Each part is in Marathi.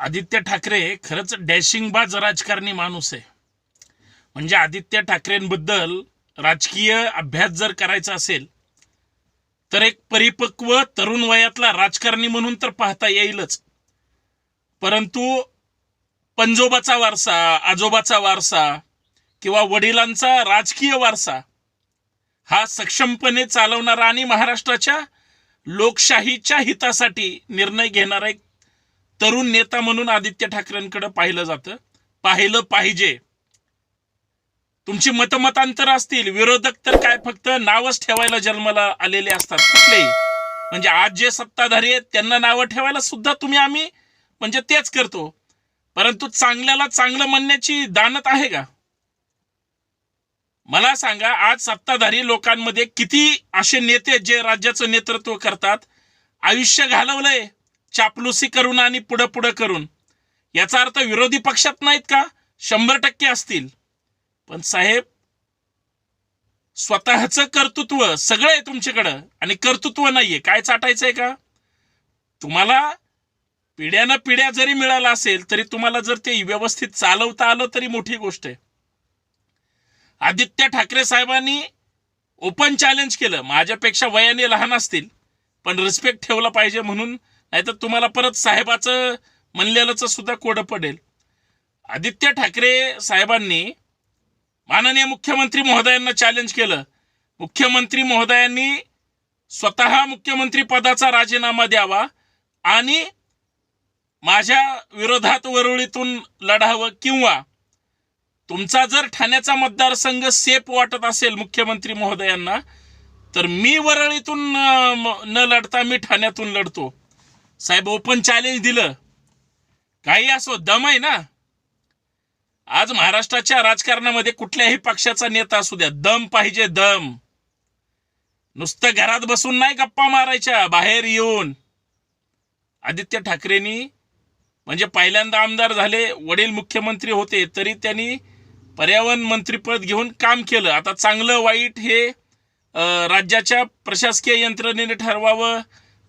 आदित्य ठाकरे खरंच डॅशिंगबाज राजकारणी माणूस आहे. म्हणजे आदित्य ठाकरेंबद्दल राजकीय अभ्यास जर करायचा असेल तर एक परिपक्व तरुण वयातला राजकारणी म्हणून तर पाहता येईलच. परंतु पंजोबाचा वारसा आजोबाचा वारसा किंवा वडिलांचा राजकीय वारसा हा सक्षमपणे चालवणारा आणि महाराष्ट्राच्या लोकशाहीच्या हितासाठी निर्णय घेणारा एक तरुण नेता म्हणून आदित्य ठाकरेंकडे पाहिलं जातं. पाहिलं पाहिजे. तुमची मतमतांतर असतील विरोधक तर काय फक्त नावच ठेवायला जन्माला आलेले असतात कुठलेही. म्हणजे आज जे सत्ताधारी आहेत त्यांना नावं ठेवायला सुद्धा तुम्ही आम्ही म्हणजे तेच करतो. परंतु चांगल्याला चांगलं म्हणण्याची दानत आहे का? मला सांगा आज सत्ताधारी लोकांमध्ये किती असे नेते जे राज्याचं नेतृत्व करतात? आयुष्य घालवलंय. चापलुसी करून आणि पुढं पुढं करून. याचा अर्थ विरोधी पक्षात नाहीत का? शंभर टक्के असतील. पण साहेब स्वतःचं कर्तृत्व सगळं आहे तुमच्याकडं आणि कर्तृत्व नाहीये. काय चाटायचंय का? तुम्हाला पिढ्यानं पिढ्या जरी मिळाला असेल तरी तुम्हाला जर ते व्यवस्थित चालवता आलं तरी मोठी गोष्ट आहे. आदित्य ठाकरे साहेबांनी ओपन चॅलेंज केलं. माझ्यापेक्षा वयाने लहान असतील पण रिस्पेक्ट ठेवला पाहिजे म्हणून नाहीतर तुम्हाला परत साहेबाचं म्हणलेलंच सुद्धा कोडं पडेल. आदित्य ठाकरे साहेबांनी माननीय मुख्यमंत्री महोदयांना चॅलेंज केलं. मुख्यमंत्री महोदयांनी स्वतः मुख्यमंत्री पदाचा राजीनामा द्यावा आणि माझ्या विरोधात वरुळीतून लढावं किंवा तुमचा जर ठाण्याचा मतदारसंघ सेफ वाटत असेल मुख्यमंत्री महोदयांना तर मी वरळीतून न लढता मी ठाण्यातून लढतो. साहेब ओपन चॅलेंज दिलं. काही असो दम आहे ना. आज महाराष्ट्राच्या राजकारणामध्ये कुठल्याही पक्षाचा नेता असू द्या दम पाहिजे दम. नुसतं घरात बसून नाही गप्पा मारायच्या बाहेर येऊन. आदित्य ठाकरेंनी म्हणजे पहिल्यांदा आमदार झाले वडील मुख्यमंत्री होते तरी त्यांनी पर्यावरण मंत्रीपद घेऊन काम केलं. आता चांगलं वाईट हे राज्याच्या प्रशासकीय यंत्रणेने ठरवावं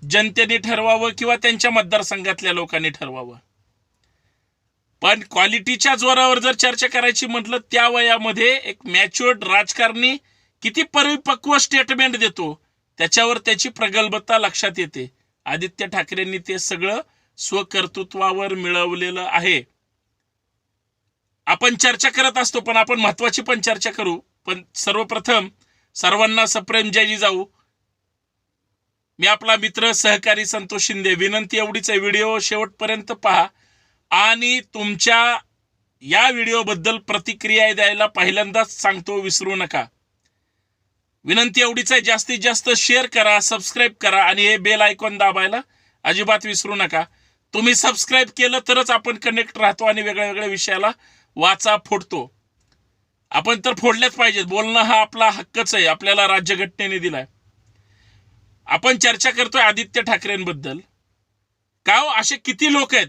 जनतेने ठरवावं किंवा त्यांच्या मतदारसंघातल्या लोकांनी ठरवावं. पण क्वालिटीच्या जोरावर जर चर्चा करायची म्हटलं त्या वयामध्ये एक मॅच्युअर्ड राजकारणी किती परिपक्व स्टेटमेंट देतो त्याच्यावर त्याची प्रगल्भता लक्षात येते. आदित्य ठाकरेंनी ते सगळं स्वकर्तृत्वावर मिळवलेलं आहे. आपण चर्चा करत असतो पण आपण महत्वाची पण चर्चा करू. पण सर्वप्रथम सर्वांना सप्रेम जयजी जाऊ. मी आपला मित्र सहकारी संतोष शिंदे. विनंती एवढीच आहे. व्हिडिओ शेवटपर्यंत पहा. आणि तुमच्या या व्हिडिओबद्दल प्रतिक्रिया द्यायला पहिल्यांदाच सांगतो विसरू नका. विनंती एवढीच आहे. जास्तीत जास्त शेअर करा सबस्क्राईब करा आणि हे बेल आयकॉन दाबायला अजिबात विसरू नका. तुम्ही सबस्क्राईब केलं तरच आपण कनेक्ट राहतो आणि वेगळ्या वेगळ्या विषयाला वाचा फोडतो. आपण तर फोडल्याच पाहिजेत. बोलणं हा आपला हक्कच आहे. आपल्याला राज्यघटनेने दिलाय. आपण चर्चा करतोय आदित्य ठाकरेंबद्दल. का हो? असे किती लोक आहेत?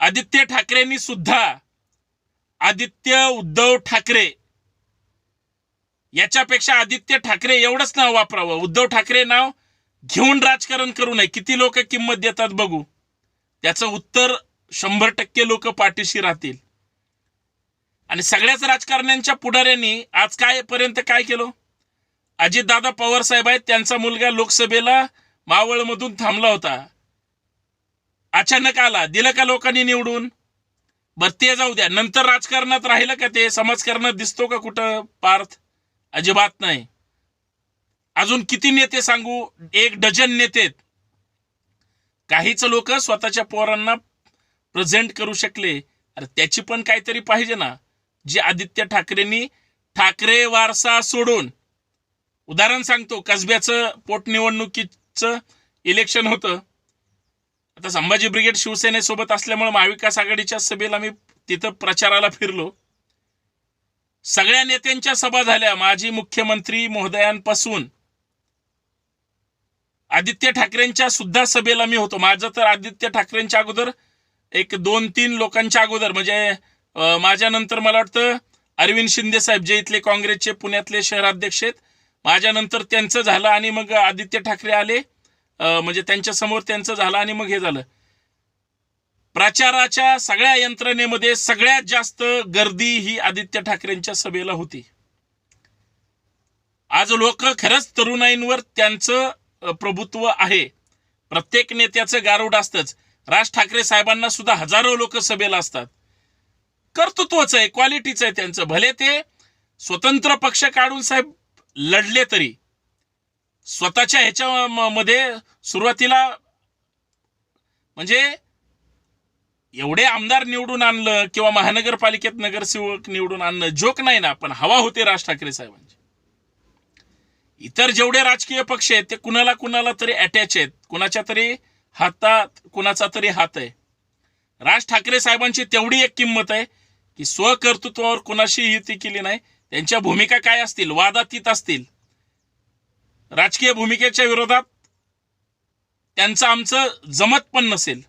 आदित्य ठाकरेंनी सुद्धा आदित्य उद्धव ठाकरे याच्यापेक्षा आदित्य ठाकरे एवढंच नाव वापरावं. उद्धव ठाकरे नाव घेऊन राजकारण करू नये. किती लोक किंमत देतात बघू. त्याचं उत्तर शंभर टक्के लोक पाठीशी राहतील. आणि सगळ्याच राजकारण्यांच्या पुढाऱ्यांनी आज काय पर्यंत काय केलं? अजितदादा पवार साहेब आहेत त्यांचा मुलगा लोकसभेला मावळमधून थांबला होता. अचानक आला. दिलं का लोकांनी निवडून? बर ते जाऊ द्या. नंतर राजकारणात राहिलं का ते? समाजकारणात दिसतो का कुठं पार्थ? अजिबात नाही. अजून किती नेते सांगू? एक डझन नेते काहीच लोक स्वतःच्या पोरांना प्रेझेंट करू शकले. अरे त्याची पण काहीतरी पाहिजे ना. जे आदित्य ठाकरेंनी ठाकरे वारसा सोडून उदाहरण सांगतो. कसब्याचं पोटनिवडणुकीचं इलेक्शन होतं. आता संभाजी ब्रिगेड शिवसेनेसोबत असल्यामुळे महाविकास आघाडीच्या सभेला मी तिथं प्रचाराला फिरलो. सगळ्या नेत्यांच्या सभा झाल्या. माजी मुख्यमंत्री महोदयांपासून. आदित्य ठाकरेंच्या सुद्धा सभेला मी होतो. माझं तर आदित्य ठाकरेंच्या अगोदर एक दोन तीन लोकांच्या अगोदर. म्हणजे माझ्यानंतर मला वाटतं अरविंद शिंदे साहेब जे इथले काँग्रेसचे पुण्यातले शहराध्यक्ष आहेत माझ्यानंतर त्यांचं झालं आणि मग आदित्य ठाकरे आले. म्हणजे त्यांच्यासमोर त्यांचं झालं आणि मग हे झालं. प्रचाराच्या सगळ्या यंत्रणेमध्ये सगळ्यात जास्त गर्दी ही आदित्य ठाकरेंच्या सभेला होती. आज लोक खरंच तरुणाईंवर त्यांचं प्रभुत्व आहे. प्रत्येक नेत्याचं गारुड असतंच. राज ठाकरे साहेबांना सुद्धा हजारो लोक सभेला असतात. कर्तृत्वच आहे क्वालिटीच आहे त्यांचं. भले ते स्वतंत्र पक्ष काढून साहेब लढले तरी. स्वतःच्या ह्याच्या मध्ये सुरुवातीला म्हणजे एवढे आमदार निवडून आणलं किंवा महानगरपालिकेत नगरसेवक निवडून आणलं जोक नाही ना पण हवा होते राज ठाकरे साहेबांची. इतर जेवढे राजकीय पक्ष आहेत ते कुणाला कुणाला तरी अटॅच आहेत. कुणाच्या तरी हातात कुणाचा तरी हात आहे. राज ठाकरे साहेबांची तेवढी एक किंमत आहे की स्वकर्तृत्वावर कुणाशी युती केली नाही त्यांच्या भूमिका काय असतील? वादातीत असतील? राजकीय भूमिकेच्या विरोधात त्यांचं आमचं जमत पण नसेल.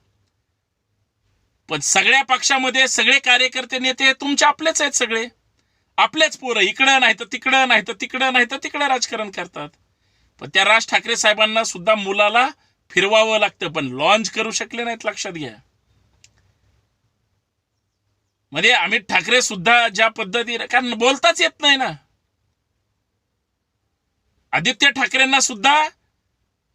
पण सगळ्या पक्षामध्ये सगळे कार्यकर्ते नेते हे तुमचे आपलेच आहेत सगळे. आपलेच पोरं. इकडं नाही तर तिकडं नाही तर तिकडं नाही तर तिकडं राजकारण करतात. पण त्या राज ठाकरे साहेबांना सुद्धा मुलाला फिरवावं लागतं पण लॉन्च करू शकले नाहीत लक्षात घ्या. म्हणजे अमित ठाकरे सुद्धा ज्या पद्धतीने कारण बोलताच येत नाही ना. आदित्य ठाकरेंना सुद्धा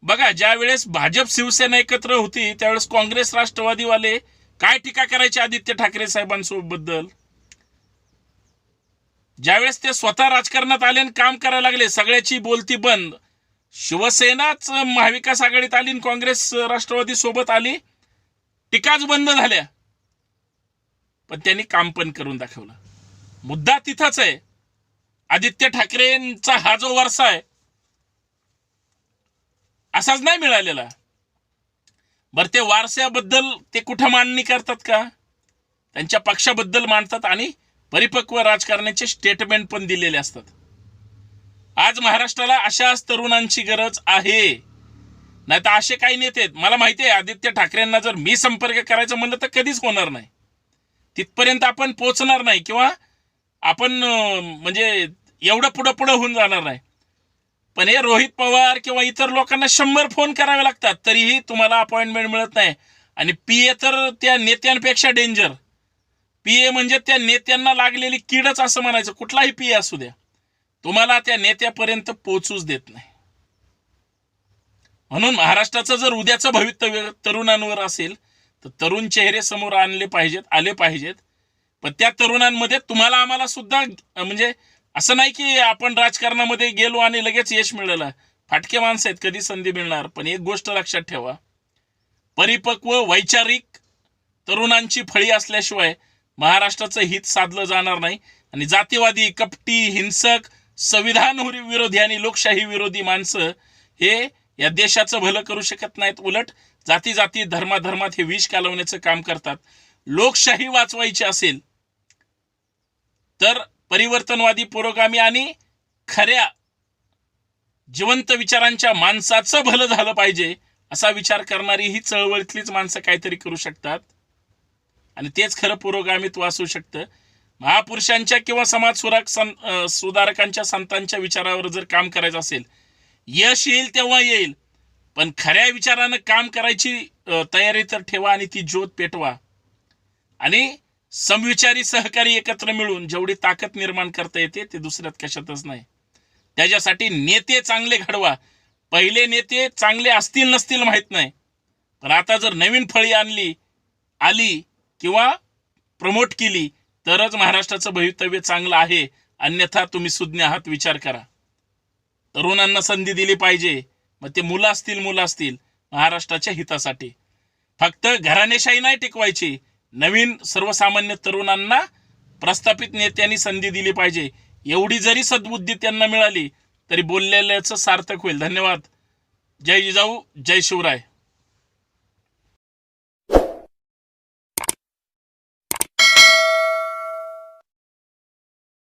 बघा ज्या वेळेस भाजप शिवसेना एकत्र होती त्यावेळेस काँग्रेस राष्ट्रवादीवाले काय टीका करायचे आदित्य ठाकरे साहेबांसोबद्दल ज्यावेळेस ते स्वतः राजकारणात आले आणि काम करायला लागले सगळ्याची बोलती बंद. शिवसेनाच महाविकास आघाडीत आली आणि काँग्रेस राष्ट्रवादी सोबत आली टीकाच बंद झाल्या. पण त्यांनी काम पण करून दाखवलं. मुद्दा तिथंच आहे. आदित्य ठाकरेंचा हा जो वारसा आहे असाच नाही मिळालेला. बरं ते वारसाबद्दल ते कुठं मांडणी करतात का? त्यांच्या पक्षाबद्दल मांडतात आणि परिपक्व राजकारण्याचे स्टेटमेंट पण दिलेले असतात. आज महाराष्ट्राला अशाच तरुणांची गरज आहे. नाही तर असे काही नेते मला माहिती आहे आदित्य ठाकरेंना जर मी संपर्क करायचं म्हणलं तर कधीच होणार नाही. तिथपर्यंत आपण पोचणार नाही किंवा आपण म्हणजे एवढं पुढं पुढं होऊन जाणार नाही. पण हे रोहित पवार किंवा इतर लोकांना शंभर फोन करावे लागतात तरीही तुम्हाला अपॉइंटमेंट मिळत नाही. आणि पी ए तर त्या नेत्यांपेक्षा डेंजर पी ए म्हणजे त्या नेत्यांना लागलेली कीडच असं म्हणायचं कुठलाही पी ए असू द्या. तुम्हाला त्या नेत्यापर्यंत पोचूच देत नाही. म्हणून महाराष्ट्राचं जर उद्याचं भवितव्य तरुणांवर असेल तर तरुण चेहरे समोर आणले पाहिजेत आले पाहिजेत. पण त्या तरुणांमध्ये तुम्हाला आम्हाला सुद्धा म्हणजे असं नाही की आपण राजकारणामध्ये गेलो आणि लगेच यश मिळालं. फाटके माणसं आहेत कधी संधी मिळणार? पण एक गोष्ट लक्षात ठेवा. परिपक्व वैचारिक तरुणांची फळी असल्याशिवाय महाराष्ट्राचं हित साधलं जाणार नाही. आणि जातीवादी कपटी हिंसक संविधान विरोधी आणि लोकशाही विरोधी माणसं हे या देशाचं भलं करू शकत नाहीत. उलट जाती जाती धर्माधर्मात हे विष कालवण्याचं काम करतात. लोकशाही वाचवायची असेल तर परिवर्तनवादी पुरोगामी आणि खऱ्या जिवंत विचारांच्या माणसाचं भलं झालं पाहिजे असा विचार करणारी ही चळवळीतलीच माणसं काहीतरी करू शकतात. आणि तेच खरं पुरोगामित्व असू शकतं. महापुरुषांच्या किंवा समाज सुधारक सं सुधारकांच्या संतांच्या विचारावर जर काम करायचं असेल यश येईल तेव्हा येईल. पण खऱ्या विचारानं काम करायची तयारी तर ठेवा आणि ती ज्योत पेटवा. आणि समविचारी सहकारी एकत्र मिळून जेवढी ताकद निर्माण करता येते ते दुसऱ्यात कशातच नाही. त्याच्यासाठी नेते चांगले घडवा. पहिले नेते चांगले असतील नसतील माहीत नाही. पण आता जर नवीन फळी आणली आली किंवा प्रमोट केली तरच महाराष्ट्राचं भवितव्य चांगलं आहे. अन्यथा तुम्ही सुज्ञ आहात विचार करा. तरुणांना संधी दिली पाहिजे. मग ते मुलं असतील मुलं असतील महाराष्ट्राच्या हितासाठी. फक्त घराणेशाही नाही टिकवायची. नवीन सर्वसामान्य तरुणांना प्रस्थापित नेत्यांनी संधी दिली पाहिजे. एवढी जरी सद्बुद्धी त्यांना मिळाली तरी बोललेल्याचं सार्थक होईल. धन्यवाद. जय जिजाऊ जय शिवराय.